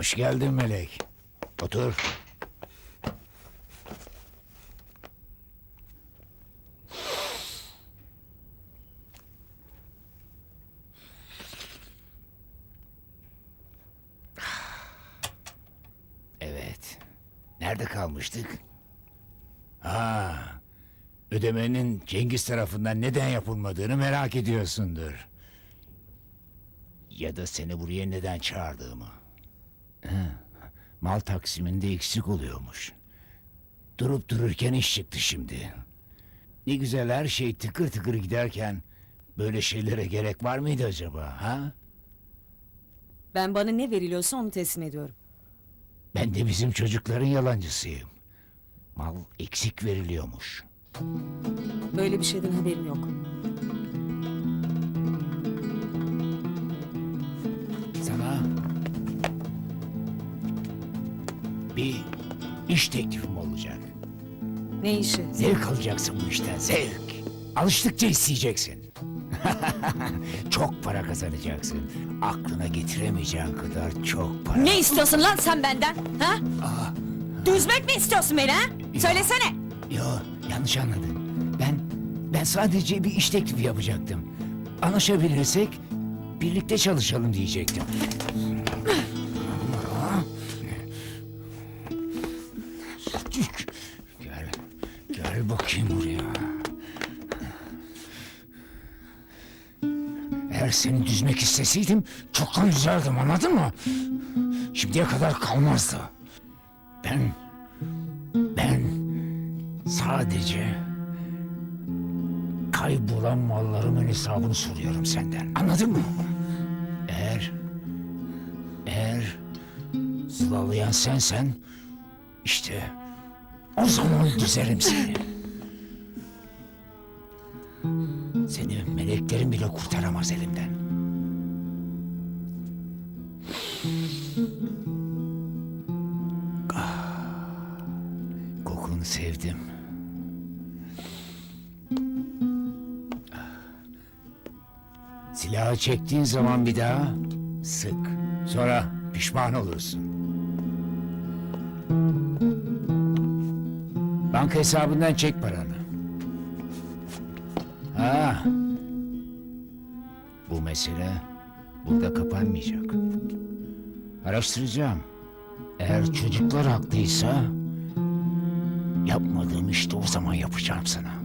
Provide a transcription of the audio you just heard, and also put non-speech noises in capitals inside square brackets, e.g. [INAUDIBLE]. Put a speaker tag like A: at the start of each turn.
A: Hoş geldin Melek. Otur. Evet. Nerede kalmıştık? Ha, ödemenin Cengiz tarafından neden yapılmadığını merak ediyorsundur. Ya da seni buraya neden çağırdığımı. Mal taksiminde eksik oluyormuş. Durup dururken iş çıktı şimdi. Ne güzel her şey tıkır tıkır giderken böyle şeylere gerek var mıydı acaba ha?
B: Ben bana ne veriliyorsa onu teslim ediyorum.
A: Ben de bizim çocukların yalancısıyım. Mal eksik veriliyormuş.
B: Böyle bir şeyden haberim yok.
A: Sana bir iş teklifim olacak.
B: Ne işi?
A: Zevk alacaksın bu işten, zevk. Alıştıkça isteyeceksin. [LAUGHS] çok para kazanacaksın. Aklına getiremeyeceğin kadar çok para.
B: Ne istiyorsun lan sen benden? Ha? Düzmek mi istiyorsun beni ha? Söylesene.
A: Yo, yanlış anladın. Ben ben sadece bir iş teklifi yapacaktım. Anlaşabilirsek birlikte çalışalım diyecektim. Gel bakayım buraya. Eğer seni düzmek isteseydim çoktan üzerdim anladın mı? Şimdiye kadar kalmazdı. Ben, ben sadece kaybolan mallarımın hesabını soruyorum senden. Anladın mı? Eğer, eğer sılalayan sensen işte o zaman düzerim seni. Seni meleklerin bile kurtaramaz elimden. Ah, kokunu sevdim. Silahı çektiğin zaman bir daha sık. Sonra pişman olursun. Banka hesabından çek paranı. Ha. Bu mesele burada kapanmayacak. Araştıracağım. Eğer çocuklar haklıysa yapmadığım işte o zaman yapacağım sana.